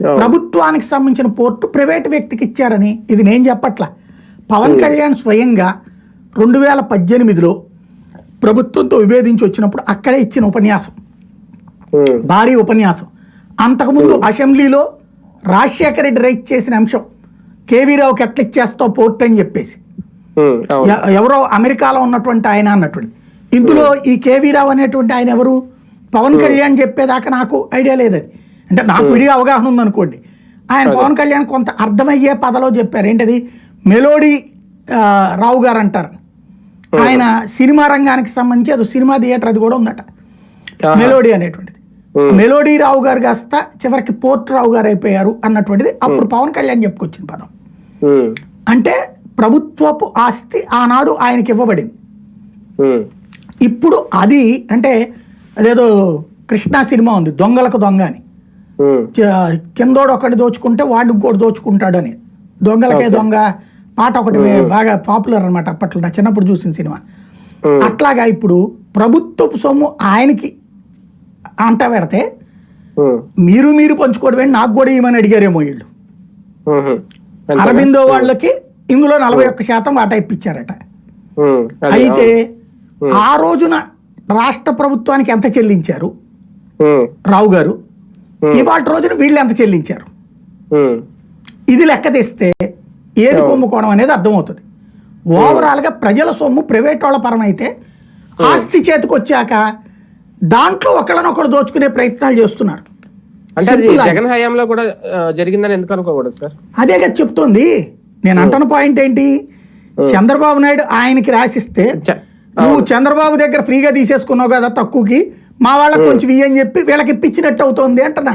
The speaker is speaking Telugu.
అవును. ప్రభుత్వానికి సంబంధించిన పోర్టు ప్రైవేట్ వ్యక్తికి ఇచ్చారని ఇది నేను చెప్పట్ల. పవన్ కళ్యాణ్ స్వయంగా రెండు వేల పద్దెనిమిదిలో ప్రభుత్వంతో విభేదించి వచ్చినప్పుడు అక్కడే ఇచ్చిన ఉపన్యాసం. ఉమ్, భారీ ఉపన్యాసం. అంతకుముందు అసెంబ్లీలో రాజశేఖర రెడ్డి రైట్ చేసిన అంశం కేవీ రావుకి ఎట్లా ఇచ్చేస్తావు పోర్ట్ అని చెప్పేసి. ఎవరో అమెరికాలో ఉన్నటువంటి ఆయన అన్నటువంటి. ఇందులో ఈ కేవీ రావు అనేటువంటి ఆయన ఎవరు? పవన్ కళ్యాణ్ చెప్పేదాకా నాకు ఐడియా లేదు అది. అంటే నాకు విడిగా అవగాహన ఉందనుకోండి. ఆయన పవన్ కళ్యాణ్ కొంత అర్థమయ్యే పదలో చెప్పారు. ఏంటది? మెలోడీ రావు గారు అంటారు ఆయన సినిమా రంగానికి సంబంధించి అది సినిమా థియేటర్ అది కూడా ఉందట. మెలోడీ అనేటువంటిది. మెలోడీ రావు గారు కాస్త చివరికి పోర్ట్ రావు గారు అయిపోయారు అన్నటువంటిది. అప్పుడు పవన్ కళ్యాణ్ చెప్పుకొచ్చిన పదం. అంటే ప్రభుత్వపు ఆస్తి ఆనాడు ఆయనకి ఇవ్వబడింది. ఇప్పుడు అది అంటే అదేదో కృష్ణా సినిమా ఉంది. దొంగలకు దొంగ అని. కిందోడు ఒకటి దోచుకుంటే వాడిని ఇంకోటి దోచుకుంటాడు అని దొంగలకే దొంగ. పాట ఒకటి బాగా పాపులర్ అనమాట అప్పట్లో నా చిన్నప్పుడు చూసిన సినిమా. అట్లాగా ఇప్పుడు ప్రభుత్వపు సొమ్ము ఆయనకి అంట పెడితే మీరు మీరు పంచుకోవడమే నాకు కూడా ఇవ్వమని అడిగారేమో వీళ్ళు? అరబిందో వాళ్ళకి ఇందులో నలభై ఒక్క శాతం వాటా ఇప్పించారట అయితే. ఆ రోజున రాష్ట్ర ప్రభుత్వానికి ఎంత చెల్లించారు? రావు గారు. ఇవాళ రోజున వీళ్ళు ఎంత చెల్లించారు? ఉమ్, ఇది లెక్క తెస్తే ఏది కొమ్ముకోవడం అనేది అర్థమవుతుంది. ఓవరాల్గా ప్రజల సొమ్ము ప్రైవేట్ వాళ్ళ పరం అయితే ఆస్తి చేతికి వచ్చాక దాంట్లో ఒకళ్ళనొకళ్ళు దోచుకునే ప్రయత్నాలు చేస్తున్నారు. జగన్ హయాంలో కూడా జరిగిందని ఎందుకు అనుకోకూడదు సార్? అదే కదా చెప్తోంది. నేను అంటున్న పాయింట్ ఏంటి? చంద్రబాబు నాయుడు ఆయనకి రాసిస్తే నువ్వు చంద్రబాబు దగ్గర ఫ్రీగా తీసేసుకున్నావు కదా తక్కువకి మా వాళ్ళకి కొంచెం ఇయ్యని చెప్పి వీళ్ళకి ఇప్పించినట్టు అవుతోంది అంటున్నా